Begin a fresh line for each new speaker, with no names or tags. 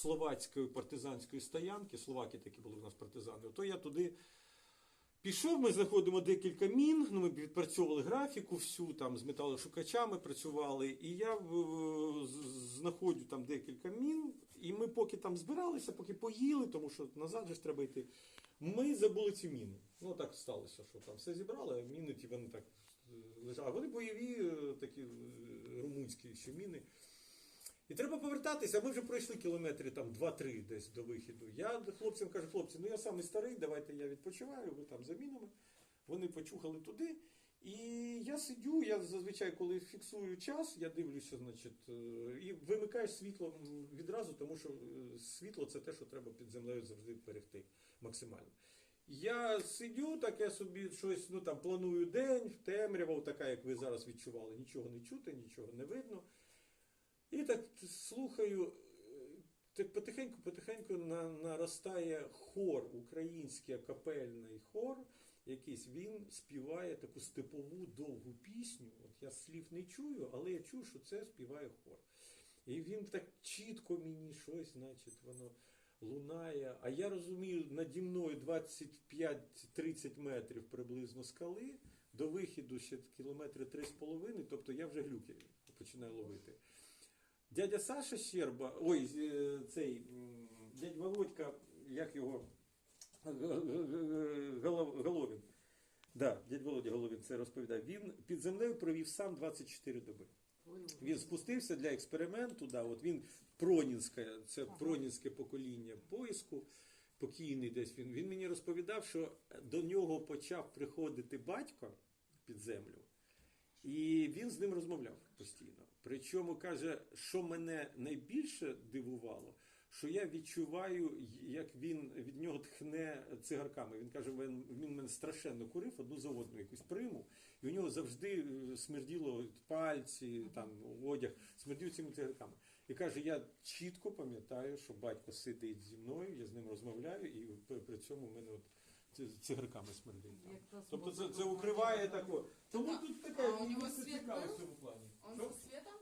словацької партизанської стоянки, словаки такі були у нас партизани, то я туди пішов, ми знаходимо декілька мін, ну, ми відпрацьовували графіку всю, там з металошукачами працювали, і я е, знаходжу там декілька мін, і ми поки там збиралися, поки поїли, тому що назад же ж треба йти. Ми забули ці міни. Ну так сталося, що там все зібрали, а міни ті вони так е, лежали. Вони бойові, е, такі румунські ще міни. І треба повертатися, ми вже пройшли кілометри там 2-3 десь до вихіду. Я хлопцям кажу, хлопці, ну я самий старий, давайте я відпочиваю, ви там за мінами. Вони почухали туди. І я сидю, я зазвичай, коли фіксую час, я дивлюся, значить, е, і вимикаєш світло відразу, тому що е, світло це те, що треба під землею завжди берегти максимально. Я сидю, таке собі щось, ну там планую день, темрява, така, як ви зараз відчували, нічого не чути, нічого не видно. І так слухаю, так потихеньку, потихеньку на, наростає хор, український капельний хор, якийсь він співає таку степову довгу пісню. От я слів не чую, але я чую, що це співає хор. І він так чітко мені щось, значить, воно лунає. А я розумію, наді мною 25-30 метрів приблизно скали, до вихіду ще кілометри 3,5, тобто я вже глюки починаю ловити. Дядя Саша Щерба, ой, е, цей дядь Володька, як його Головін. Да, дядь Володя Головін це розповідає. Він під землею провів сам 24 доби. Він спустився для експерименту. Да, от він Пронінське, це Пронінське покоління поиску, покійний десь він. Він мені розповідав, що до нього почав приходити батько під землю, і він з ним розмовляв постійно. Причому каже, що мене найбільше дивувало, що я відчуваю, як він від нього тхне цигарками. Він каже, він, він мене страшенно курив одну за одну якусь приму, і у нього завжди е, смерділо пальці, там одяг, смердів цими цигарками. І каже, я чітко пам'ятаю, що батько сидить зі мною, я з ним розмовляю, і при, цьому в мене от цигарками смердить. там. Тобто це, це укриває тако. Тому тут таке
А у нього
це
світ
цікаво
був?
в цьому плані.
Он
Що?
со светом